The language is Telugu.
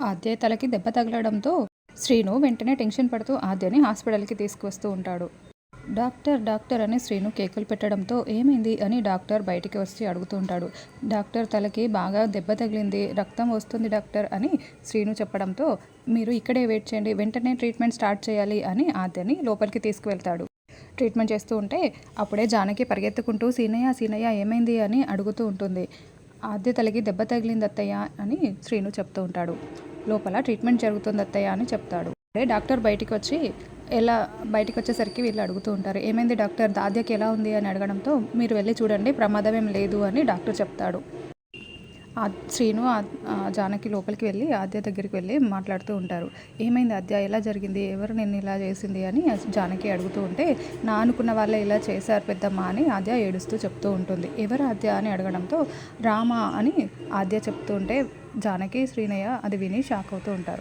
ఆద్య తలకి దెబ్బ తగలడంతో శ్రీను వెంటనే టెన్షన్ పడుతూ ఆద్యని హాస్పిటల్కి తీసుకువస్తూ ఉంటాడు. డాక్టర్ డాక్టర్ అని శ్రీను కేకులు పెట్టడంతో ఏమైంది అని డాక్టర్ బయటికి వచ్చి అడుగుతూ ఉంటాడు. డాక్టర్ తలకి బాగా దెబ్బ తగిలింది రక్తం వస్తుంది డాక్టర్ అని శ్రీను చెప్పడంతో మీరు ఇక్కడే వెయిట్ చేయండి వెంటనే ట్రీట్మెంట్ స్టార్ట్ చేయాలి అని ఆద్యని లోపలికి తీసుకువెళ్తాడు. ట్రీట్మెంట్ చేస్తూ ఉంటే అప్పుడే జానకి పరిగెత్తుకుంటూ సీనయ్య సీనయ్య ఏమైంది? అని అడుగుతూ ఉంటుంది. ఆద్య తలకి దెబ్బ తగిలింది అత్తయ్య అని శ్రీను చెప్తూ ఉంటాడు. లోపల ట్రీట్మెంట్ జరుగుతుంది అత్తయ్య అని చెప్తాడు. అదే డాక్టర్ బయటికి వచ్చి ఎలా బయటకు వచ్చేసరికి వీళ్ళు అడుగుతూ ఉంటారు. ఏమైంది డాక్టర్? దాద్యకి ఎలా ఉంది అని అడగడంతో మీరు వెళ్ళి చూడండి ప్రమాదం ఏం లేదు అని డాక్టర్ చెప్తాడు. శ్రీను ఆ- జానకి లోపలికి వెళ్ళి ఆద్య దగ్గరికి వెళ్ళి మాట్లాడుతూ ఉంటారు. ఏమైంది ఆద్య? ఎలా జరిగింది? ఎవరు నిన్ను ఇలా చేసింది అని జానకి అడుగుతూ ఉంటే నా అనుకున్న వాళ్ళే ఇలా చేశారు పెద్దమ్మ అని ఆద్య ఏడుస్తూ చెప్తూ ఉంటుంది. ఎవరు ఆద్య అని అడగడంతో రామ అని ఆద్య చెప్తూ ఉంటే జానకి శ్రీనయ్య అది విని షాక్ అవుతూ ఉంటారు.